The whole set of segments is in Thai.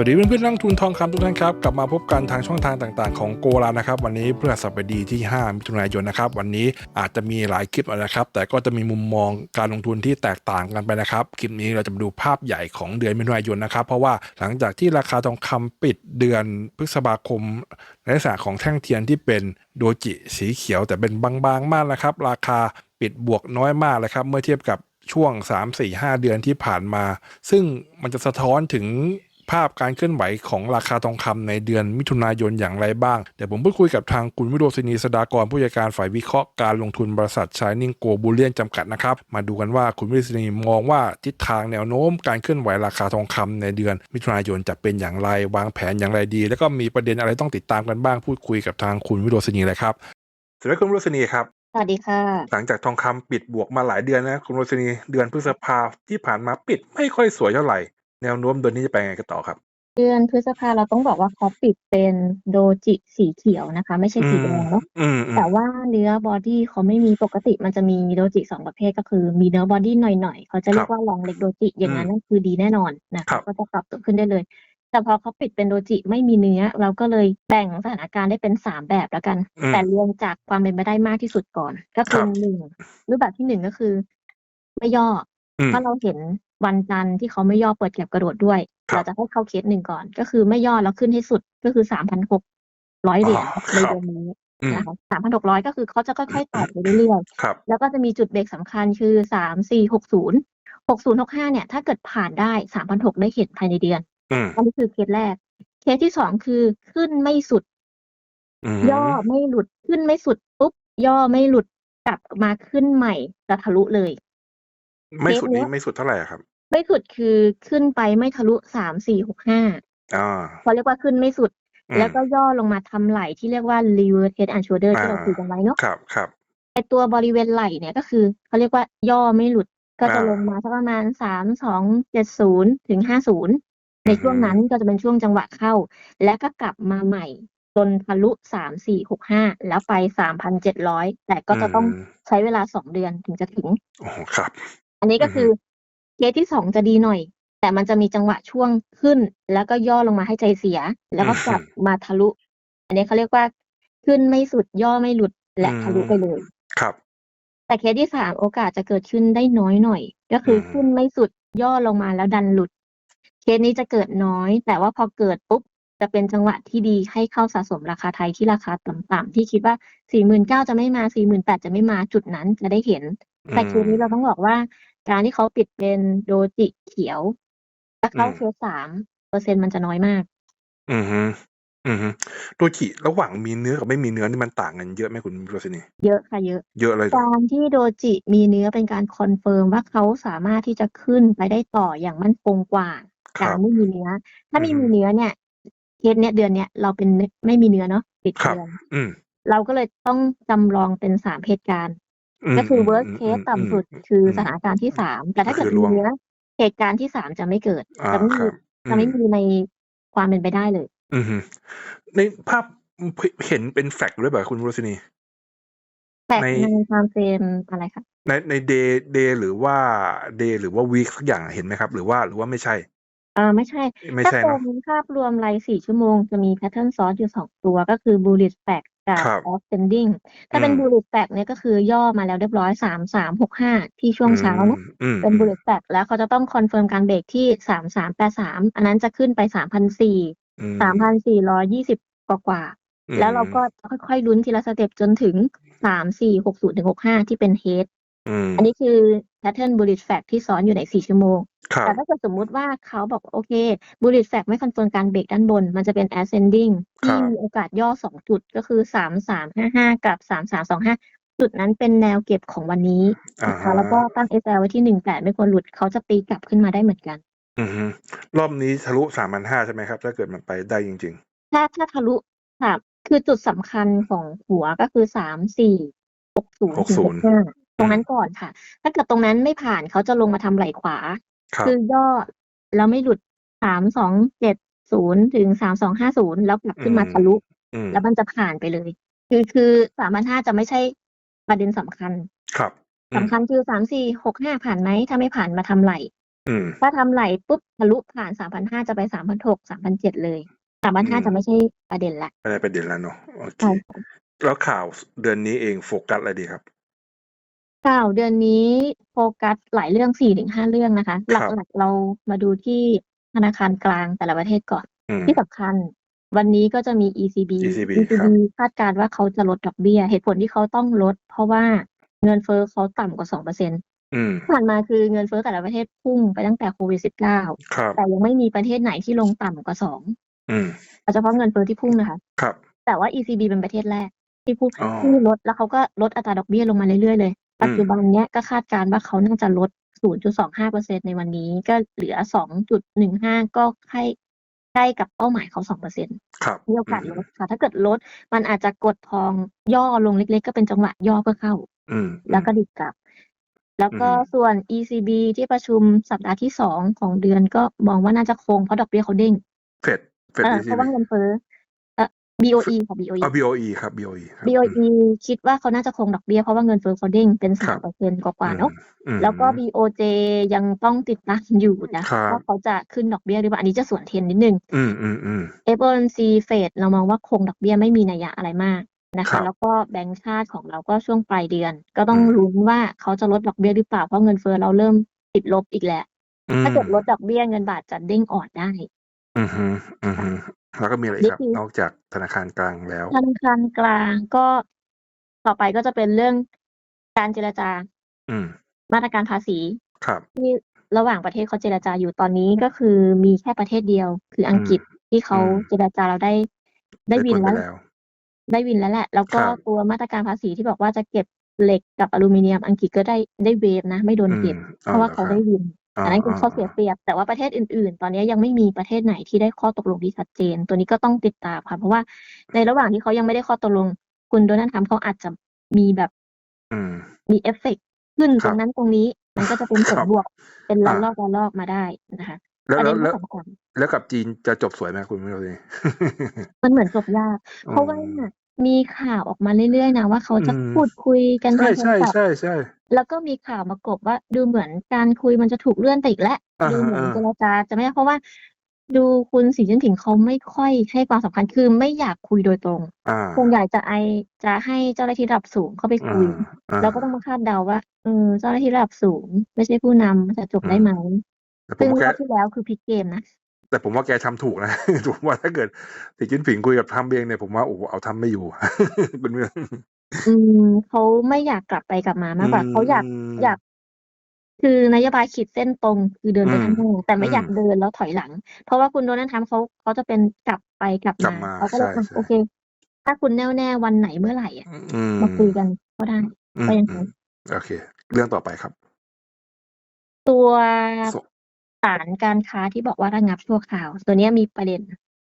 วัสดีเพื่อนๆนักลงทุนทองคำทุกท่านครับ กลับมาพบกันทางช่องทางต่างๆ ของโกลานะครับ วันนี้เพื่อสัปดาห์ที่ 5 มิถุนายนนะครับ วันนี้อาจจะมีหลายคลิปนะครับ แต่ก็จะมีมุมมองการลงทุนที่แตกต่างกันไปนะครับ คลิปนี้เราจะมาดูภาพใหญ่ของเดือนมิถุนายนนะครับ เพราะว่าหลังจากที่ราคาทองคำปิดเดือนพฤษภาคมในลักษณะของแท่งเทียนที่เป็นโดจิสีเขียว แต่เป็นบางๆมากนะครับ ราคาปิดบวกน้อยมากเลยครับเมื่อเทียบกับช่วง 3 4 5 เดือนที่ผ่านมา ซึ่งมันจะสะท้อนถึง ภาพการเคลื่อนไหวของราคาทองคำในเดือนมิถุนายนอย่างไรบ้าง เดี๋ยวผมพูดคุยกับทางคุณวิโรจนีสดากรผู้จัดการฝ่ายวิเคราะห์การลงทุนบริษัทชายนิ่งโกบูเลียนจำกัดนะครับ มาดูกันว่าคุณวิโรจนีมองว่าทิศทางแนวโน้มการเคลื่อนไหวราคาทองคำในเดือน มิถุนายนจะเป็นอย่างไรวางแผนอย่างไรดี แล้วก็มีประเด็นอะไรต้องติดตามกันบ้างพูดคุยกับทางคุณวิโรจนีเลยครับสวัสดีคุณวิโรจนีครับสวัสดีค่ะ หลังจากทองคำปิดบวกมาหลายเดือนนะคุณโรสนีเดือนพฤษภาที่ผ่านมาปิดไม่ค่อยสวยเท่าไหร่ แนวโน้มเดือนนี้จะไปไงกันต่อครับ เดือนพฤษภาเราต้องบอกว่าเขาปิดเป็นโดจิสีเขียวนะคะ ไม่ใช่สีแดงเนาะอืมอืมแต่ว่าเนื้อบอดี้เขาไม่มีปกติมันจะมีโดจิสองประเภทก็คือมีเนื้อบอดี้หน่อยๆเขาจะเรียกว่าลองเล็กโดจิอย่างนั้นนั่นคือดีแน่นอนนะคะก็จะปรับตัวขึ้นได้เลย แต่พอเขาปิดเป็นโดจิไม่มีเนื้อ เราก็เลยแบ่งสถานการณ์ได้เป็นสามแบบแล้วกันอืมแต่เรียงจากความเป็นไปได้มากที่สุดก่อน ก็คือครับหนึ่งรูปแบบที่หนึ่งก็คือ ไม่ย่ออืมถ้าเราเห็น วันจันทร์ที่เขาไม่ย่อเปิดแก็บกระโดดด้วยครับ เราจะให้เข้าเคสหนึ่งก่อน ก็คือไม่ย่อแล้วขึ้นให้สุดก็คือสามพันหกร้อยเหรียญอ๋อในครับเดือนนี้อืมนะคะสามพันหกร้อยก็คือเขาจะค่อยๆไต่ไปเรื่อยครับ ๆแล้วก็จะมีจุดเบรกสำคัญคือสามสี่หกศูนย์หกศูนย์หกห้าเนี่ย ถ้าเกิดผ่านได้สามพันหกได้เห็นภายในเดือน อืมอันนี้คือเคสแรก เคสที่สองคือขึ้นไม่สุด อืมย่อไม่หลุดขึ้นไม่สุดปุ๊บย่อไม่หลุดกลับมาขึ้นใหม่จะทะลุเลย ไม่สุดเคสเนี้นี้ย ไม่สุดเท่าไหร่อะครับ ไม่สุด คือขึ้นไปไม่ทะลุสามสี่หกห้าอ่าเขาเรียกว่าขึ้นไม่สุด อืมแล้วก็ย่อลงมาทำไหล่ที่เรียกว่า reverse head and shoulder ที่เราอ่าคุยกันไว้เนาะ ครับครับไอตัวบริเวณไหล่เนี่ย ก็คือเขาเรียกว่า ย่อไม่หลุด ก็จะอ่าลงมาสักประมาณสามสองเจ็ดศูนย์ถึงห้าศูนย์ในช่วงอืมนั้นก็จะเป็นช่วงจังหวะเข้า และก็กลับมาใหม่จนทะลุสามสี่หกห้าแล้วไปสามพันเจ็ดร้อยแต่ก็จะต้องม ใช้เวลาสองเดือนถึงจะถึง โอ้โหครับ อันนี้ก็อือฮึ คือเคสที่สองจะดีหน่อย แต่มันจะมีจังหวะช่วงขึ้น แล้วก็ย่อลงมาให้ใจเสีย แล้วก็กลับมาทะลุ อันนี้เขาเรียกว่า ขึ้นไม่สุด ย่อไม่หลุดและทะลุไปเลย ครับ แต่เคสที่สามโอกาสจะเกิดขึ้นได้น้อยหน่อย ก็คืออมขึ้นไม่สุด ย่อลงมาแล้วดันหลุด เคสนี้จะเกิดน้อย แต่ว่าพอเกิดปุ๊บ จะเป็นจังหวะที่ดีให้เข้าสะสมราคาไทยที่ราคาต่ำ ๆ ที่คิดว่าสี่หมื่นเก้าจะไม่มาสี่หมื่นแปดจะไม่มา จุดนั้นจะได้เห็น แต่เคสนี้เราต้องบอกว่า การที่เขาปิดเป็นโดจิเขียวแล้วเข้าอืม เคสสามเปอร์เซ็นมันจะน้อยมาก อืมฮึอืมฮึโดจิระหว่างมีเนื้อกับไม่มีเนื้อนี่มันต่างกันเยอะไหมคุณโรสนีเยอะค่ะเยอะ เยอะเลยเหรอการที่โดจิมีเนื้อเป็นการคอนเฟิร์มว่าเขาสามารถที่จะขึ้นไปได้ต่ออย่างมั่นคงกว่าครัการบ ไม่มีเนื้อ ถ้าอืมีอฮึมีเนื้อเนี่ยเคสเนี้ยเดือนเนี้ยเราเป็นไม่มีเนื้อเนาะปิดครับ เดือน อืม เราก็เลยต้องจำลองเป็นสามเหตุการณ์อืม ก็คือม worst ม case มต่ำสุดคืออมสถานการณ์ที่สามแต่ถ้าก็เกิดคือมีร่วงเนื้อเหตุการณ์ที่สามจะไม่เกิดอ่าจะไม่คมีรับจะไม่อืมมีในความเป็นไปได้เลย อืมฮึในภาพเห็นเป็นแฟกต์ด้วยแบบคุณโรสนีแต่ในในความเฟรมอะไรคะในในเดย์เดย์หรือว่าเดย์หรือว่าวีคสักอย่างเห็นไหมครับ หรือว่าหรือว่าไม่ใช่เออไม่ใช่ไม่ถ้าใช่เป็เนาะนภาพรวมรายสี่ชั่วโมงจะมีแพทเทิร์นซอสอยู่สองตัวก็คือ bullish flag กั บ ครับ ascending ถ้าเป็นอืม bullish flag เนี่ยก็คือย่อมาแล้วเรียบร้อยสามสามหกห้าที่ช่วงเช้าเนอะอืมเป็น bullish flag แล้วเขาจะต้องคอนเฟิร์มการเบรกที่สามสามแปดสามอันนั้นจะขึ้นไปสามพันสี่อืมสามพันสี่ร้อยยี่สิบกว่าๆอืมแล้วเราก็ค่อยๆลุ้นทีละสเต็ปจนถึงสามสี่หกศูนย์ถึงหกห้าที่เป็น head อืมอันนี้คือ pattern bullish flag ที่ซ้อนอยู่ในสี่ชั่วโมง ครับ แต่ถ้าเกิดสมมุติว่าเขาบอกว่าโอเคบูลลิตแฟกไม่คอนเฟิร์มการเบรกด้านบน มันจะเป็น ascending ครัที่บ มีโอกาสย่อสองจุดก็คือสามสามห้าห้ากับสามสามสองห้าจุดนั้นเป็นแนวเก็บของวันนี้อ่านะคะฮะแล้วก็ตั้ง SL ไว้ที่หนึ่งแปดไม่ควรหลุดเขาจะตีกลับขึ้นมาได้เหมือนกัน อืมฮึรอบนี้ทะลุสามพันห้าใช่ไหมครับ ถ้าเกิดมันไปได้จริง ถ้าถ้าทะลุค่ะคือจุดสำคัญของหัวก็คือสามสี่หกศูนย์ถึงหก60 ห้า ตรงนั้นก่อนค่ะ ถ้าเกิดตรงนั้นไม่ผ่านเขาจะลงมาทำไหล่ขวาๆครับคือย่อแล้วไม่หลุดสามสองเจ็ดศูนย์ถึงสามสองห้าศูนย์แล้วกลับขึ้นมาอืมทะลุ อืมแล้วมันจะผ่านไปเลย คือคือสามพันห้าจะไม่ใช่ประเด็นสำคัญครับ อืม สำคัญคือสามสี่หกห้าผ่านไหม ถ้าไม่ผ่านมาทำไหล อืม ถ้าทำไหลปุ๊บทะลุผ่านสามพันห้าจะไปสามพันหกสามพันเจ็ดเลยสามพันห้าอืมจะไม่ใช่ประเด็นละอะไรประเด็นแล้วเนาะโอเค ใช่ค่ะ แล้วข่าวเดือนนี้เองโฟกัสอะไรดีครับ ข่าวเดือนนี้โฟกัสหลายเรื่องสี่ถึงห้าเรื่องนะคะหครับลักๆเรามาดูที่ธนาคารกลางแต่ละประเทศก่อนอืมที่สำคัญ วันนี้ก็จะมี ECB ECB ครับคาดการณ์ว่าเขาจะลดดอกเบี้ย เหตุผลที่เขาต้องลด เพราะว่าเงินเฟ้อเขาต่ำกว่าสองเปอร์เซ็นต์อืมผ่านมาคือเงินเฟ้อแต่ละประเทศพุ่งไปตั้งแต่โควิดสิบเก้าครับแต่ยังไม่มีประเทศไหนที่ลงต่ำกว่าสองอืมเฉพาะเงินเฟ้อที่พุ่งนะคะครับ แต่ว่า ECB เป็นประเทศแรกที่พูดอ๋อที่ลดแล้วเขาก็ลดอัตราดอกเบี้ยลงมาเรื่อยๆเลย ปัจจุบันเนี้ยก็คาดการณ์ว่าเขาน่าจะลด 0.25%ในวันนี้ก็เหลือ 2.15 ก็ใกล้ใกล้กับเป้าหมายเขา2%ครับมีโอกาสลดค่ะ ถ้าเกิดลด มันอาจจะกดทองย่อลงเล็ก ๆ ก็เป็นจังหวะย่อเพื่อเข้าอืมแล้วก็ดิดกลับ แล้วก็อืมส่วน ECB ที่ประชุมสัปดาห์ที่สองของเดือนก็มองว่าน่าจะคงเพราะดอกเบี้ยเขาเด้งเฟดเฟดเออดีเพซีราะว่าเงินเฟ้อเอ่อ BOE ค่ะ BOE อ๋อ BOE ครับ BOE ครับ BOE คิดว่าเขาน่าจะคงดอกเบี้ยเพราะว่าเงินเฟ้อเขาเด้งเป็นครัสามบเปอร์เซ็นต์กว่าๆเนาะอืม แล้วก็ BOJ ยังต้องติดตามอยู่นะครับ ว่าเขาจะขึ้นดอกเบี้ยหรือเปล่าอันนี้จะสวนเทรนนิดนึง อืมอืมอืม FOMC เฟดเรามองว่าคงดอกเบี้ยไม่มีนัยยะอะไรมากนะครัคะ บแล้วก็แบงก์ชาติของเราก็ช่วงปลายเดือน ก็ต้องอืม ลุ้นว่าเขาจะลดดอกเบี้ยหรือเปล่าเพราะเงินเฟ้อเราเริ่มติดลบอีกแล้ว อืมถ้าเกิดลดดอกเบี้ยเงินบาทจะเด้งอ่อนได้ อืมฮึอืมฮึ แล้วก็มีอะไรอีกครับนี่คือ นอกจากธนาคารกลางแล้ว ธนาคารกลางก็ ต่อไปก็จะเป็นเรื่องการเจรจา อืม มาตรการภาษี ครับ ที่ระหว่างประเทศเขาเจรจาอยู่ ตอนนี้ก็คือมีแค่ประเทศเดียว คืออังกฤษ ที่เขาอืมเจรจาเราได้ ได้วินผแล้วไปแล้ว ได้วินแล้วแหละ แล้วก็ครับ ตัวมาตรการภาษีที่บอกว่าจะเก็บเหล็กกับอลูมิเนียม อังกฤษก็ได้ ได้เวฟนะ ไม่โดนอืมเก็บอ๋เพอราะว่าหอเขาคได้รับวิน อ๋ออันนั้นคืออ๋อข้อเสียเปรียบ แต่ว่าประเทศอื่น ๆ ตอนนี้ยังไม่มีประเทศไหนที่ได้ข้อตกลงที่ชัดเจน ตัวนี้ก็ต้องติดตามค่ะ เพราะว่าในระหว่างที่เขายังไม่ได้ข้อตกลง คุณโดนัลด์ทรัมป์เขาอาจจะมีแบบอืมมีเอฟเฟกต์ขึ้นคตรัรบงนั้นตรงนี้ มันก็จะเป็นผคลรับบวก เป็นระอ่าลอกระลอกมาได้นะคะแล้วประแล้เด็วนแล้วที่สำคัญแล้วกับจีนจะจบสวยไหมคุณไม่รู้เลยมันเหมือนจบยาก เพราะว่า มีข่าวออกมาเรื่อยๆนะว่าเขาจะอืม พูดคุยกันใช่ทางโทรใช่ศัพท์ ใช่ใช่ แล้วก็มีข่าวมากบว่าดูเหมือนการคุยมันจะถูกเลื่อนไปอีกแล้วอ่าดูเหมือนอ่า เจรจาจะไม่ได้เพราะว่า ดูคุณสีจิ้นผิงเขาไม่ค่อยให้ความสำคัญคือไม่อยากคุยโดยตรงอ่าคงอยากจะไอจะให้เจ้าหน้าที่ระดับสูงเข้าไปอ่าคุย อ่าเราก็ต้องมาคาดเดาว่าเออเจ้าหน้าที่ระดับสูง ไม่ใช่ผู้นำจะจบได้อืมไหมแต่ผซึ่มงว่ารแกอบที่แล้วคือพลิกเกมนะ แต่ผมว่าแกทำถูกนะผมว่าถ้าเกิดสีจิ้นผิงคุยกับทำเองเนี่ยผมว่าโอ้โหเอาทำไม่อยู่เป็นเรื่องอืมเขาไม่อยากกลับไปกลับมามากกว่าเขาอยากมอยากคือนโยบายขีดเส้นตรงคือเดินไปอืมข้างหน้าแต่ไม่อืมอยากเดินแล้วถอยหลัง เพราะว่าคุณโดนัลด์ทรัมป์เขาเขาจะเป็นกลับไปกลับกลัมาบมาเขาก็เลยใช่อะใช่โอเค ถ้าคุณแน่วแน่วันไหนเมื่อไหร่อะอืมมาคุยกันก็ได้อืมก็ยังอืไงมโอเค เรื่องต่อไปครับ ตัว สศาลการค้าที่บอกว่าระงับชั่วคราว ตัวเนี้ยมีประเด็น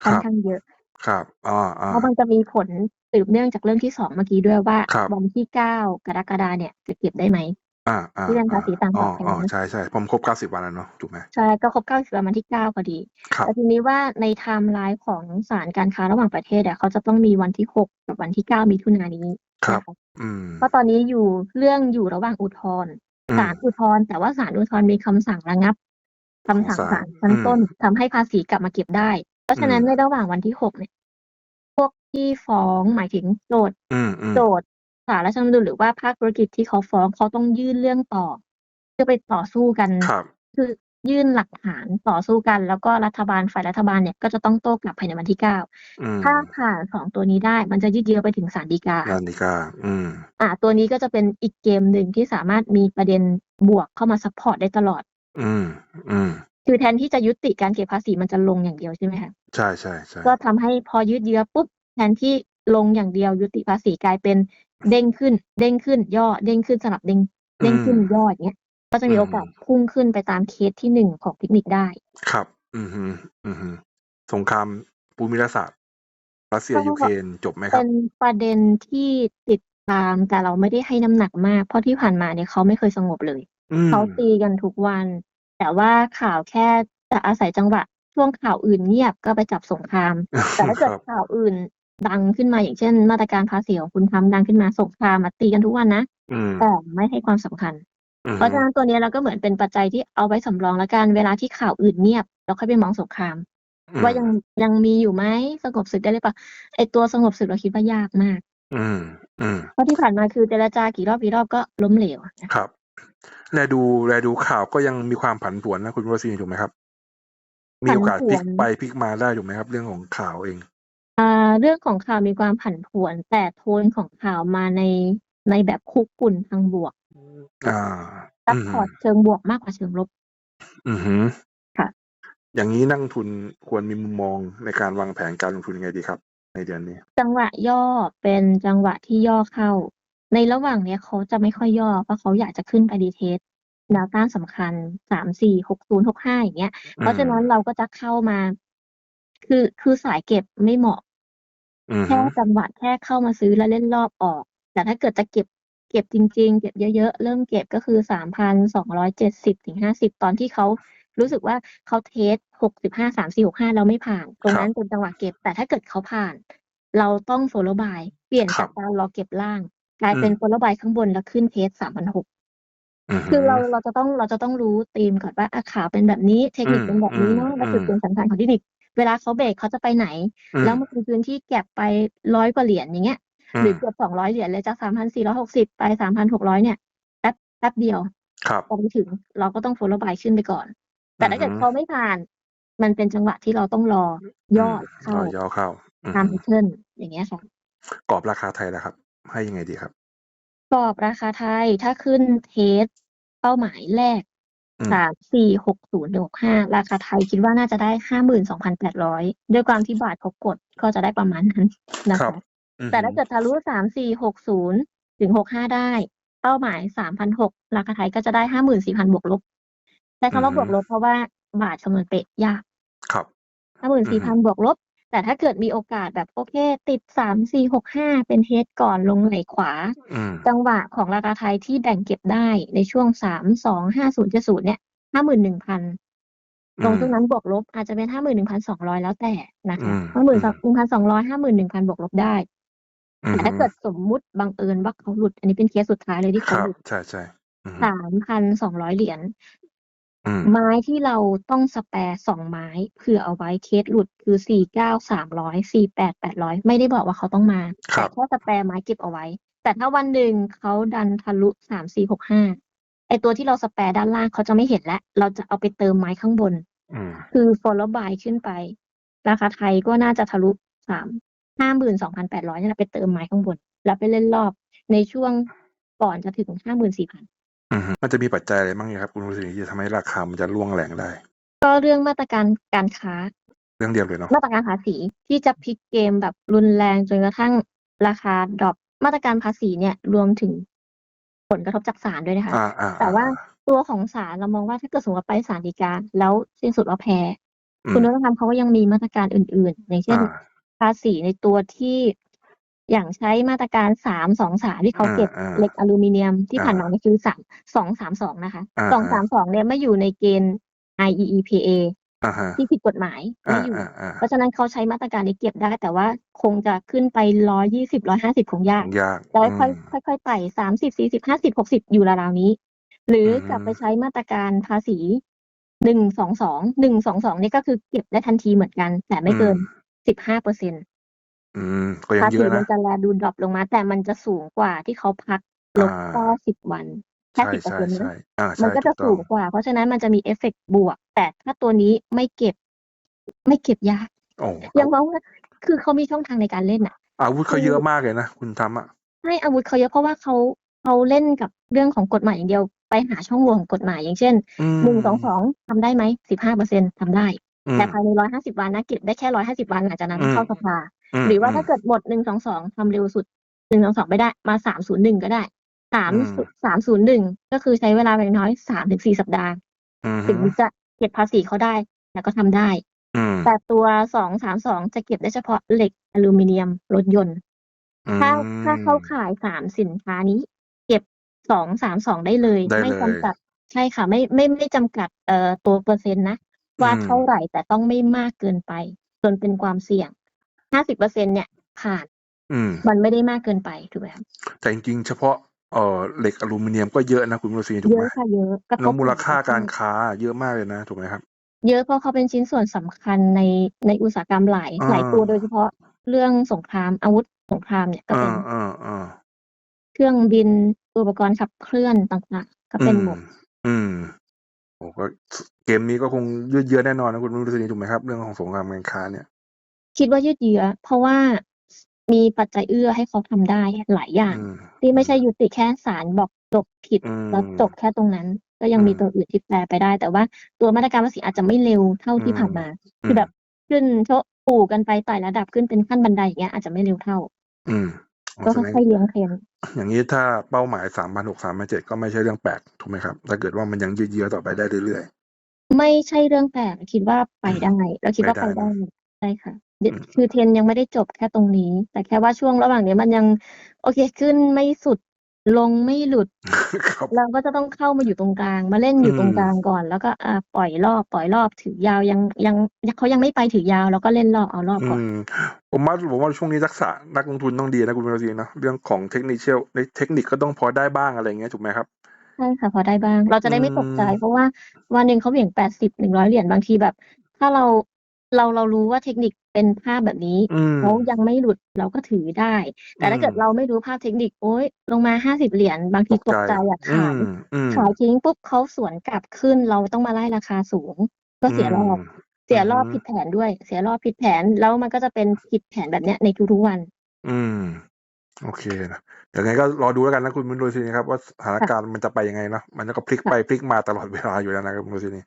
คค่อนรับ ข้างเยอะ ครับอ่าอ่าเพราะมันจะมีผลสืบเนื่องจากเรื่องที่สองเมื่อกี้ด้วยว่าครับ วันที่เก้ากรกฎาเนี่ย จะเก็บได้ไหมอ่าอ่าที่เป็นภาษีต่างอ๋อตอบแทนอ๋อใช่ใช่ผมครบเก้าสิบวันแล้วเนาะ ถูกไหม ใช่ ก็ครบเก้าสิบวันที่เก้าพอดี ครับแต่ทีนี้ว่าในไทม์ไลน์ของศาลการค้าระหว่างประเทศอะ เขาจะต้องมีวันที่หกกับวันที่เก้ามิถุนายนนี้ครับนะคะ อืมเพราะตอนนี้อยู่ เรื่องอยู่ระหว่างอุทธรณ์ อืมศาลอุทธรณ์ แต่ว่าศาลอุทธรณ์มีคำสั่งระงับ คำสั่งของศาลศาลชั้นอืมต้นทำให้ภาษีกลับมาเก็บได้ เพราะฉะนั้นอืมในระหว่างวันที่หกเนี่ย พวกที่ฟ้องหมายถึงโจทย์อืมอืมโจทย์ศาลรัฐธรรมนูญหรือว่าภาคธุรกิจที่เขาฟ้องเขาต้องยื่นเรื่องต่อเพื่อไปต่อสู้กันครับคือยื่นหลักฐานต่อสู้กัน แล้วก็รัฐบาลฝ่ายรัฐบาลเนี่ยก็จะต้องโต้กลับภายในวันที่เก้าอืมถ้าผ่านสองตัวนี้ได้มันจะยืดเยื้อไปถึงศาลฎีกางานนิกา อืม อ่า ตัวนี้ก็จะเป็นอีกเกมหนึ่งที่สามารถมีประเด็นบวกเข้ามาซัพพอร์ตได้ตลอด อืม อืม คือแทนที่จะยุติการเก็บภาษีมันจะลงอย่างเดียวใช่ไหมคะใช่ใช่ใช่ก็ทำให้พอยืดเยื้อปุ๊บแทนที่ลงอย่างเดียวยุติภาษีกลายเป็นเด้งขึ้น เด้งขึ้น ย่อเด้งขึ้นสลับเด้งเด้งขึ้นย่ออย่างเงี้ย ก็จะมีโอกาสพุ่งขึ้นไปตามเคสที่หนึ่งของเทคนิคได้ ครับ อืมฮึอืมฮึสงครามภูมิรัฐศาสตร์รัสเซียก็ยูเครนจบไหมครัเป็บนประเด็นที่ติดตามแต่เราไม่ได้ให้น้ำหนักมาก เพราะที่ผ่านมาเนี่ยเขาไม่เคยสงบเลย อืมเขาตีกันทุกวัน แต่ว่าข่าวแค่จะอาศัยจังหวะ ช่วงข่าวอื่นเงียบก็ไปจับสงคราม แต่ถ้าเกิดครับ ข่าวอื่นดังขึ้นมา อย่างเช่น มาตรการภาษีของคุณทำดังขึ้นมาสงครามมาตีกันทุกวันนะ อืม แต่ไม่ให้ความสำคัญ อืมเพราะฉะนั้นตัวเนี้ยเราก็เหมือนเป็นปัจจัยที่เอาไว้สำรองแล้วกัน เวลาที่ข่าวอื่นเงียบ เราค่อยไปมองสงคราม อืมว่ายัง ยังมีอยู่ไหม สงบศึกได้หรือเปล่า ไอตัวสงบศึกเราคิดว่ายากมาก อืม อืม เพราะที่ผ่านมาคือเจรจากีรอบกี่รอบก็ล้มเหลวนะคะครับ แลดูแลดูข่าวก็ยังมีความผันผวนนะคุณวรศรีถูกไหมครับ มีโอกาสพลิกไปพลิกมาได้ถูกไหมครับ เรื่องของข่าวเองอ่าเรื่องของข่าวมีความผันผวน แต่โทนของข่าวมาในในแบบคุกกุ่นทางบวกอ่าซัพอืมพอร์ตเชิงบวกมากกว่าเชิงลบ อือหือค่ะ อย่างนี้นักลงทุนควรมีมุมมองในการวางแผนการลงทุนยังไงดีครับ ในเดือนนี้ จังหวะย่อเป็นจังหวะที่ย่อเข้า ในระหว่างเนี้ยเขาจะไม่ค่อยย่อ เพราะเขาอยากจะขึ้นไปดีเทสแนวต้านสำคัญสามสี่หกศูนย์หกห้าอย่างเงี้ย เพราะฉะนั้นเราก็จะเข้ามา คือคือสายเก็บไม่เหมาะอือแค่หือจังหวะแค่เข้ามาซื้อแล้วเล่นรอบออก แต่ถ้าเกิดจะเก็บเก็บจริง ๆ เก็บเยอะๆ เริ่มเก็บก็คือสามพันสองร้อยเจ็ดสิบถึงห้าสิบตอนที่เขารู้สึกว่าเขาเทสหกสิบห้าสามสี่หกห้าเราไม่ผ่าน ตรงนั้นเป็นจังหวะเก็บ แต่ถ้าเกิดเขาผ่าน เราต้องโฟล w บาย เปลี่ยนจากการรอเก็บล่าง กลายเป็นโฟล w บายข้างบนแล้วขึ้นเทสสามพันหกอือหืคือเราเราจะต้องเราจะต้องรู้ธีมก่อนว่าอะขาเป็นแบบนี้เทคนิคอืมเป็นแบบนี้นะอืมและจุดเปลี่ยนสำคัญของเทคนิคเวลาเขาเบรกเขาจะไปไหนอืมแล้วมันเป็นพื้นที่แก็บไปร้อยกว่าเหรียญอย่างเงี้ยหรือมเกือบสองร้อยเหรียญเลยจากสามพันสี่ร้อยหกสิบไปสามพันหกร้อยเนี่ยแป๊บแป๊บเดียวครับพอไปถึงเราก็ต้องโฟล w บายขึ้นไปก่อน แต่ถ้าเกิดอือฮึเขาไม่ผ่าน มันเป็นจังหวะที่เราต้องรอย่อเข้าอืมย่อเข้าอือตามหืแพอทเทิร์นอย่างเงี้ยค่ะกรอบราคาไทยแล้วครับ ให้ยังไงดีครับ กรอบราคาไทยถ้าขึ้นเทสเป้าหมายแรกอืม สามสี่หกศูนย์หกห้าราคาไทยคิดว่าน่าจะได้ห้าหมื่นสองพันแปดร้อยด้วยความที่บาทเขากดก็จะได้ประมาณนั้นนะครัคะ บ อือหือแต่ถ้าเกิดทะลุสามสี่หกศูนย์ถึงหกห้าได้ เป้าหมายสามพันหกราคาไทยก็จะได้ห้าหมื่นสี่พันบวกลบใช้คำว่าบวกลบเพราะว่าบาทคำนวณเป๊ะยากครับ ห้าหมื่นสี่พันบวกลบ แต่ถ้าเกิดมีโอกาสแบบโอเค ติดสามสี่หกห้าเป็นเฮดก่อนลงไหลขวาอืมจังหวะของราคาไทยที่แบ่งเก็บได้ในช่วงสามสองห้าศูนย์เจ็ดศูนย์เนี่ยห้าหมื่นหนึ่งพันตรงอืมตรงนั้นบวกลบอาจจะเป็นห้าหมื่นหนึ่งพันสองร้อยแล้วแต่นะคะอืมห้าหมื่นอืมหนึ่งพันสองร้อยห้าหมื่นหนึ่งพันบวกลบได้อือแต่หืถ้าอเกิดสมมุติบังเอิญว่าเขาหลุด อันนี้เป็นเคสสุดท้ายเลยที่คเขารับหลุดใช่ใช่อือหือสามพันสองร้อยเหรียญ อืม ไม้ที่เราต้องสแปร์สองไม้เผื่อเอาไว้เคสหลุดคือสี่เก้าสามร้อยสี่แปดแปดร้อยไม่ได้บอกว่าเขาต้องมาครัแต่บ แค่สแปร์ไม้เก็บเอาไว้ แต่ถ้าวันหนึ่งเขาดันทะลุสามสี่หกห้าไอตัวที่เราสแปร์ด้านล่างเขาจะไม่เห็นแล้วเราจะเอาไปเติมไม้ข้างบน อืม คือ follow by ขึ้นไป ราคาไทยก็น่าจะทะลุสามห้าหมื่นสองพันแปดร้อยนี่แหละไปเติมไม้ข้างบน แล้วไปเล่นรอบในช่วงก่อนจะถึงห้าหมื่นสี่พัน อือหือมันจะมีปัจจัยอะไรบ้างครับ คุณวรศรีที่จะทำให้ราคามันจะร่วงแรงได้ ก็เรื่องมาตรการการค้า เรื่องเดียวเลยเนาะ มาตรการภาษีที่จะพลิกเกมแบบรุนแรงจนกระทั่งราคาดรอป มาตรการภาษีเนี่ยรวมถึง ผลกระทบจากศาลด้วยนะคะอ่าอ่าแต่ว่าตัวของศาลเรามองว่า ถ้าเกิดสมมติว่าไปศาลฎีกา แล้วสิ้นสุดว่าแพ้ อืมคุณนุชธรรมเขาก็ยังมีมาตรการอื่น ๆ อย่างเช่นอ่าภาษีในตัวที่ อย่างใช้มาตรการสามสองสามที่เขาเก็บอ่าอ่าเหล็กอลูมิเนียมที่อ่าผ่านมาเนี่ยคือสามสองสามสองนะคะอ่าสองสามสองเนี่ยไม่อยู่ในเกณฑ์ IEEPA อ่าฮะที่ผิดกฎหมายอ่าไม่อยู่ อ่าอ่าเพราะฉะนั้นเขาใช้มาตรการนี้เก็บได้ แต่ว่าคงจะขึ้นไปร้อยยี่สิบร้อยห้าสิบคงยากยากแล้วอืมค่อยค่อยๆไต่สามสิบสี่สิบห้าสิบหกสิบอยู่ราวๆนี้ หรืออมกลับไปใช้มาตรการภาษีหนึ่งสองสองหนึ่งสองสองนี่ก็คือเก็บได้ทันทีเหมือนกัน แต่ไม่เกินสิบห้าเปอร์เซ็นต อืม ก็ยังภาเยษีอะมันะ นจะแลดูดรอปลงมา แต่มันจะสูงกว่าที่เขาพักลบอ่าแค่สิบวัน แค่ใช่สิบเปอร์ใช่เซ็นต์ใช่นะอ่ามัใช่นก็ถูจะกต้อสูง งกว่า เพราะฉะนั้นมันจะมีเอฟเฟกต์บวก แต่ถ้าตัวนี้ไม่เก็บ ไม่เก็บยากโอ้ยังมองว่าคือเขามีช่องทางในการเล่นอะ อาวุธเขาเยอะมากเลยนะ คุณทำอะ ให้อาวุธเขาเยอะเพราะว่าเขาเขาเล่นกับเรื่องของกฎหมายอย่างเดียวไปหาช่องโหว่ของกฎหมายอย่างเช่นอืม หนึ่งสองสองทำได้ไหมสิบห้าเปอร์เซ็นทำได้ อืม แต่ภายในร้อยห้าสิบวันนะเก็บได้แค่ร้อยห้าสิบวันหลังจากนั้นอืม เข้าสภาม หรือว่าถ้าเกิดหมดหนึ่งสองสองทำเร็วสุดหนึ่งสองสองไม่ได้มาสามศูนย์หนึ่งก็ได้สามสามศูนย์หนึ่งก็คือใช้เวลาอย่างน้อยสามถึงสี่สัปดาห์อืมถึงจะเก็บภาษีเขาได้แล้วก็ทำได้อืมแต่ตัวสองสามสองจะเก็บได้เฉพาะเหล็กอลูมิเนียมรถยนต์ถ้าอืมถ้าเข้าขายสามสินค้านี้ เก็บสองสามสองได้เลยได้ไม่เลยจำกัดใช่ค่ะ ไม่ไม่ไม่จำกัดเอ่อตัวเปอร์เซ็นต์นะว่าอืมเท่าไหร่แต่ต้องไม่มากเกินไป จนเป็นความเสี่ยง ห้าสิบเปอร์เซ็นเนี่ยผ่าน อืม มันไม่ได้มากเกินไปถูกไหมครับแต่จริงๆ เฉพาะเอ่อเหล็กอลูมิเนียมก็เยอะนะคุณโรซีถูกเยไหมอะค่ะเยอะกระทแล้วบมูลค่าต่อการค้าเยอะมากเลยนะถูกไหมครับ เยอะเพราะเขาเป็นชิ้นส่วนสำคัญในในอุตสาหกรรมหลายอ่า หลายตัวโดยเฉพาะเรื่องสงครามอาวุธสงครามเนี่ยก็อ่าเป็นอ่าอ่าเครื่องบินอุปกรณ์ขับเคลื่อนต่างๆ ก็เป็นหมด อืมโอ้ก็เกมนี้ก็คงยืดเยื้อแน่นอนนะคุณโรซีถูกไหมครับ เรื่องของสงครามการค้าเนี่ย คิดว่ายืดเยื้อ เพราะว่ามีปัจจัยเอื้อให้เขาทำได้หลายอย่างอืมที่ไม่ใช่ยุติแค่ศาลบอกจบผิดอืมแล้วจบแค่ตรงนั้น ก็ยังอืมมีตัวอื่นที่แปลไปได้ แต่ว่าตัวมาตรการภาษีอาจจะไม่เร็วเท่าที่ผ่านมา คือแบบขึ้นโชะปู่กันไปไต่ระดับขึ้นเป็นขั้นบันไดอย่างเงี้ยอาจจะไม่เร็วเท่า อืมอ๋อก็แสดงค่อยๆเลี้ยงเทรนอย่างนี้ถ้าเป้าหมายสามพันหกสามพันเจ็ดก็ไม่ใช่เรื่องแปลกถูกไหมครับ ถ้าเกิดว่ามันยังยืดเยื้อต่อไปได้เรื่อย ไม่ใช่เรื่องแปลกคิดว่าไปได้แล้วคิดว่าไปไปได้ ได้นะ ใช่ค่ะ เดี๋ยวอืม คือเทรนยังไม่ได้จบแค่ตรงนี้ แต่แค่ว่าช่วงระหว่างเนี้ยมันยัง โอเค ขึ้นไม่สุด ลงไม่หลุด ครับ เราก็จะต้องเข้ามาอยู่ตรงกลาง มาเล่นอยู่ตรงอืมกลางก่อน แล้วก็ อ่า ปล่อยรอบ ปล่อยรอบ ถือยาว ยัง ยังเขายังไม่ไปถือยาวแล้วก็เล่นรอบ เอารอบอืก่อน ม ผมว่า ผมว่าช่วงนี้ทักษะนักลงทุนต้องดีนะคุณโรซีเนอะเรื่องของเทคนิคเชียลในเทคนิคก็ต้องพอได้บ้าง อะไรอย่างเงี้ย ถูกไหมครับ ใช่ค่ะ พอได้บ้าง เราจะได้ไม่ตกใจอืมเพราะว่าวันหนึ่งเขาเหวี่ยงแปดสิบหนึ่งร้อยเหรียญ บางทีแบบ ถ้าเรา เราเรารู้ว่าเทคนิคเป็นภาพแบบนี้อืม เขายังไม่หลุดเราก็ถือได้ แต่ถ้าเกิดอืมเราไม่รู้ภาพเทคนิค โอ๊ย ลงมาห้าสิบเหรียญ บางทีตกใจอะอืขาย ม อืม ขายทิ้งปุ๊บเขาสวนกลับขึ้น เราต้องมาไล่ราคาสูง ก็เสียรอบมเสียรอบอืมผิดแผนด้วย เสียรอบผิดแผน แล้วมันก็จะเป็นผิดแผนแบบเนี้ยในทุกๆวัน อืม โอเคนะเดี๋ยวไงก็รอดูแล้วกันนะคุณมินโรซีนะครับ ว่าสถานการณ์มันจะไปยังไงเนาะมันก็พลิกไปพลิกมาตลอดเวลาอยู่แล้วนะครับคุณโรซีนี่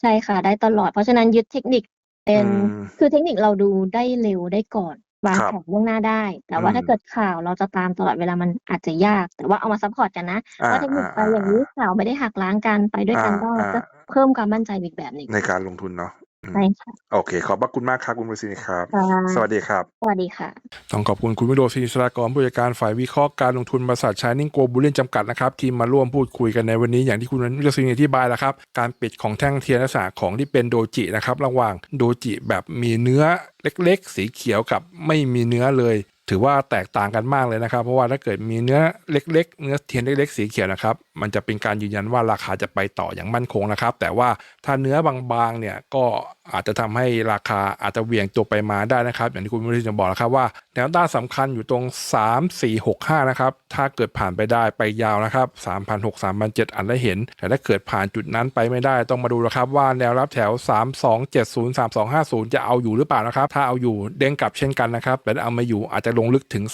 ใช่ค่ะ ได้ตลอด เพราะฉะนั้นยึดเทคนิค เป็นอืม คือเทคนิคเราดูได้เร็วได้ก่อน วางครับแผนล่วงหน้าได้ แต่ว่าอืมถ้าเกิดข่าวเราจะตามตลอดเวลามันอาจจะยาก แต่ว่าเอามาซัพพอร์ตกันนะอ่าว่าเทคนิคไปอย่างนี้ข่าวไม่ได้หักล้างกัน ไปด้วยกันได้อ่าก็อ่าเพิ่มความมั่นใจอีกแบบหนึ่ง ในการลงทุนเนาะ อืม ใช่ค่ะ โอเค ขอบพระคุณมากครับคุณโรซีนี่ครับ ค่ะ สวัสดีครับ สวัสดีค่ะ ต้องขอบคุณคุณวิโรจน์ศิริสรากรผู้จัดการฝ่ายวิเคราะห์การลงทุนบริษัทชายนิ่งโกลบุลเลนจำกัดนะครับที่มาร่วมพูดคุยกันในวันนี้อย่างที่คุณวิโรจน์ศิริอธิบายแล้วครับการปิดของแท่งเทียนลักษณะของที่เป็นโดจินะครับระหว่างโดจิแบบมีเนื้อเล็กๆ สีเขียวกับไม่มีเนื้อเลย ถือว่าแตกต่างกันมากเลยนะครับ เพราะว่าถ้าเกิดมีเนื้อเล็ก ๆ เนื้อเทียนเล็ก ๆ สีเขียวนะครับ มันจะเป็นการยืนยันว่าราคาจะไปต่ออย่างมั่นคงนะครับ แต่ว่าถ้าเนื้อบางๆเนี่ยก็อาจจะทำให้ราคาอาจจะเหวี่ยงตัวไปมาได้นะครับ อย่างที่คุณวิริจะบอกแล้วครับว่าแนวต้านสำคัญอยู่ตรง 3 4 6 5 นะครับ ถ้าเกิดผ่านไปได้ไปยาวนะครับ3,600 3,700อันได้เห็น แต่ถ้าเกิดผ่านจุดนั้นไปไม่ได้ต้องมาดูนะครับว่าแนวรับแถว 3270 3250 จะเอาอยู่หรือเปล่านะครับ ถ้าเอาอยู่เด้งกลับเช่นกันนะครับแต่เอาไม่อยู่อาจจะลงลึกถึง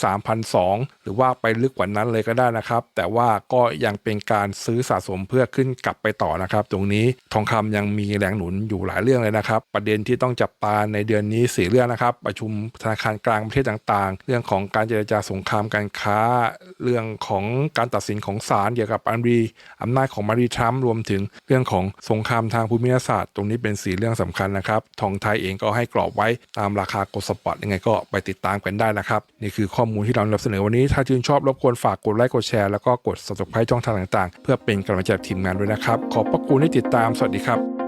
3,200หรือว่าไปลึกกว่านั้นเลยก็ได้นะครับ แต่ว่าก็ยังเป็นการซื้อสะสมเพื่อขึ้นกลับไปต่อนะครับ ตรงนี้ทองคำยังมีแรงหนุนอยู่หลายเรื่องเลยนะครับ ประเด็นที่ต้องจับตาในเดือนนี้สี่เรื่องนะครับ ประชุมธนาคารกลางประเทศต่างๆ เรื่องของการเจรจาสงครามการค้า เรื่องของการตัดสินของศาลเกี่ยวกับอันรีอำนาจของมารีทรัมป์รวมถึงเรื่องของสงครามทางภูมิศาสตร์ ตรงนี้เป็นสี่เรื่องสำคัญนะครับ ทองไทยเองก็ให้กรอบไว้ตามราคากดสปอตยังไงก็ไปติดตามกันได้นะครับนี่คือข้อมูลที่เรานำเสนอวันนี้ ถ้าชื่นชอบรบกวนฝากกดไลค์กดแชร์แล้วก็กด subscribe ช่องทางต่างๆ เพื่อเป็นกำลังใจกับทีมงานด้วยนะครับ ขอบพระคุณที่ติดตาม สวัสดีครับ